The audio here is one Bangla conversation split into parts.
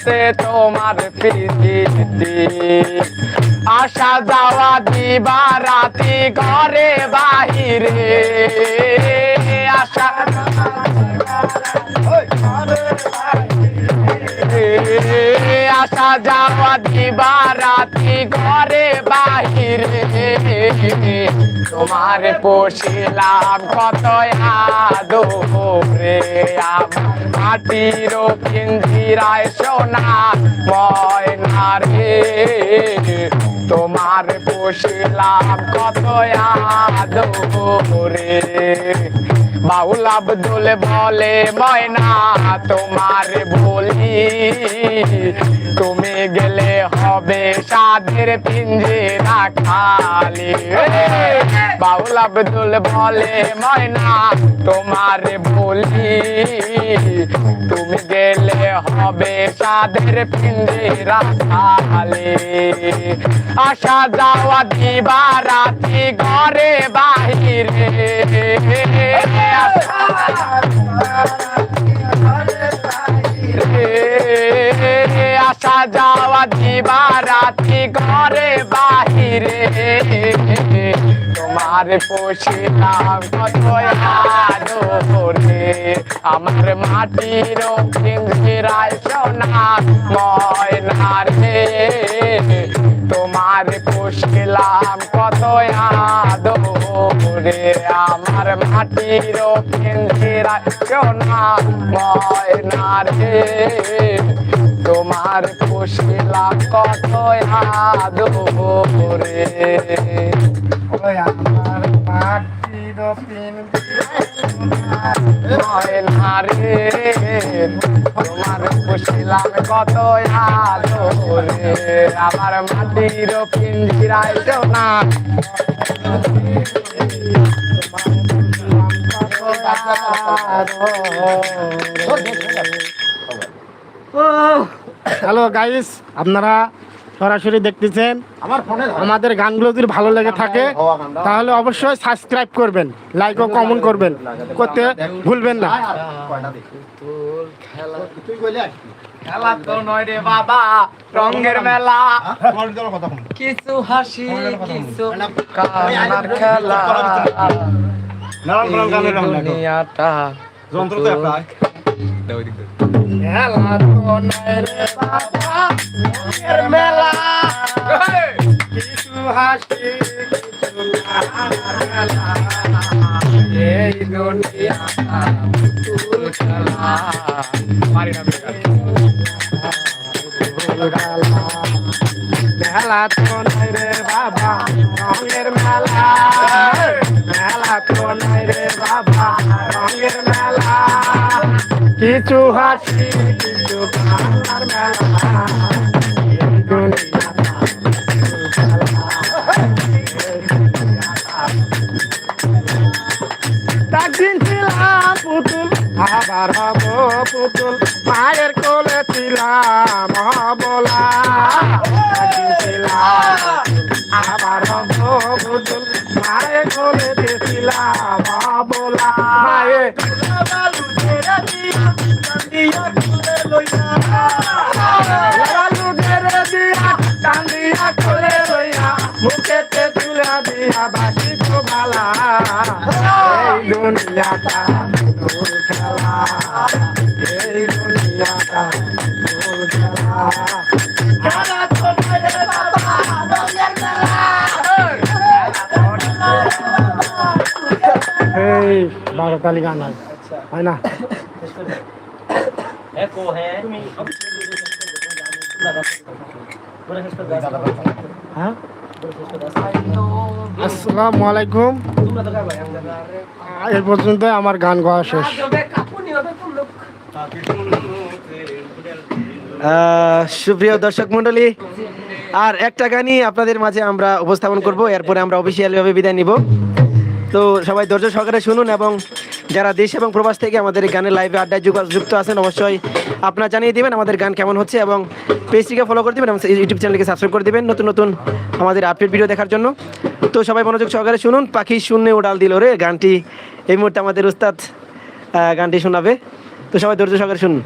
আছে তোমার প্রীতি। আসা যাওয়া দিবা রাতি ঘরে বাহিরে। আসা আসা যাওয়া দিবা রাতি ঘরে বাহিরে। তোমার পোষিলাম কত আদরে, আমার মাটির পিঞ্জিরায় সোনা ময়না রে। তোমার পোষিলাম কত আদরে বাউল আব্দুল বলে, ময়না, তোমার বলি। তুমি গেলে হবে সাদের পিঞ্জিরা খালি। বাউল আব্দুল বলে, ময়না, তোমার বলি। তুমি গেলে হবে সাদের পিঞ্জিরা খালি। আসা যাওয়া দিবা রাতি ঘরে বাহিরে। আসা যাওয়া দিবা রাতি ঘরে বাহিরে। তোমার পোষিলাম কত আদরে আমার মাটির পিঞ্জিরায় সোনা ময়না রে তোমার পোষিলাম কত আদরে আমার মাটির পিঞ্জিরায় সোনা ময়না রে তোমার পোষিলাম কত আদরে রে তোমার কত আদরে আমার মাটির পিঞ্জিরায় সোনা হ্যালো গাইস আপনারা সরাসরি দেখতেছেন। আমার ফোনে আমাদের গানগুলো যদি ভালো লেগে থাকে তাহলে অবশ্যই সাবস্ক্রাইব করবেন লাইক ও কমেন্ট করবেন। করতে ভুলবেন না। খেলা তো নয় রে বাবা রঙের মেলা। কথা কিছু হাসি কিছু কান্নার খেলা। দুনিয়াটা যন্ত্র তো একটা। খেলা তো নয় রে বাবা, রঙের মেলা। এই দুনিয়াটা পুতুল খেলা পারি না। মেলা রঙের মেলা মেলা তো নাই রে বাবা রঙের মেলা কিছু হাসি কিছু মেলা একদিন ছিলাম পুতুল, আবার হব পুতুল। মায়ের কোলে ছিলাম বলা একদিন ছিলাম আবার হব পুতুল। মায়ের কোলে ছিলাম হবলা এই দুনিয়াটা দূর খেলা এই দুনিয়াটা দূর খেলা খেলা তো বাইরে বাবা রঙের মেলা এই বারো তালি গান হয় হয় না হ্যাঁ আসসালামু আলাইকুম পর্যন্ত আমার গান গাওয়া শেষ। সুপ্রিয় দর্শক মন্ডলী আর একটা গানই আপনাদের মাঝে আমরা উপস্থাপন করব, এরপরে আমরা অফিসিয়াল ভাবে বিদায় নিব। তো সবাই ধৈর্য সহকারে শুনুন এবং যারা দেশ এবং প্রবাস থেকে আমাদের গানের লাইভে আড্ডায় যুগ- যুক্ত আছেন অবশ্যই আপনারা জানিয়ে দিবেন আমাদের গান কেমন হচ্ছে এবং পেজটিকে ফলো করে দিবেন এবং ইউটিউব চ্যানেলকে সাবস্ক্রাইব করে দিবেন নতুন নতুন আমাদের আপডেট ভিডিও দেখার জন্য। তো সবাই মনোযোগ সহকারে শুনুন পাখি শূন্যে উড়াল দিল রে গানটি। এই মুহূর্তে আমাদের উস্তাদ গানটি শোনাবে। তো সবাই ধৈর্য সহকারে শুনুন।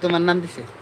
তোমার নাম দিছে?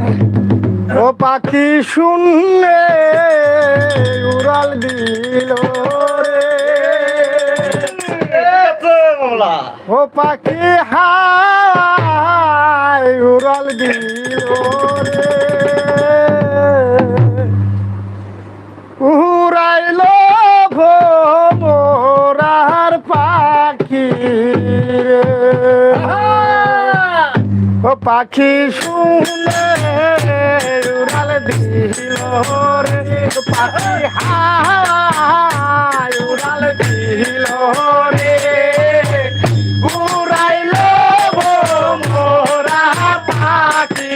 পাখি শুনলে উড়াল দিল ও পাখি হাই উড়াল দিল রে। উড়াইল ভোরার পাখি রে। ও পাখি শুনে দিল রে পাখি হাই উড়াল দিল রে। উড়াইল মোরা পাখি।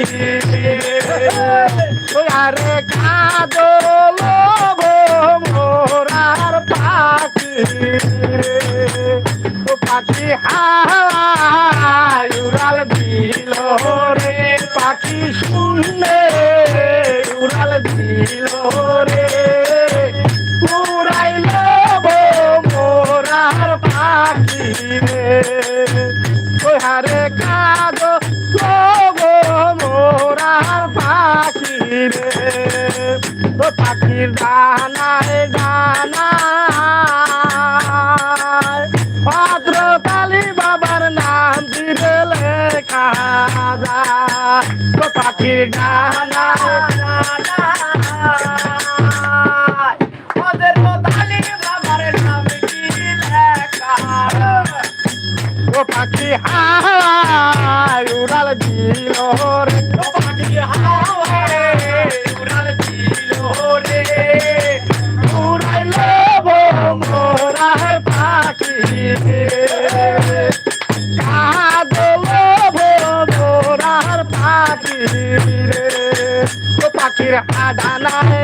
আরে কাদল দিল রে উড়াইল মোরার পাখি রে ওই হারে গো মোরার পাখি রে ও পাখির ডানায় ডানায় ভদ্র কালী বাবার নাম দিলে যায় ও পাখির ডানায় হাই উড়াল দিল রে। ও পাখি হাই উড়াল দিল রে উড়াইল মোরা পাখি কাদল মোরার পাখি রে পাখির ডানায়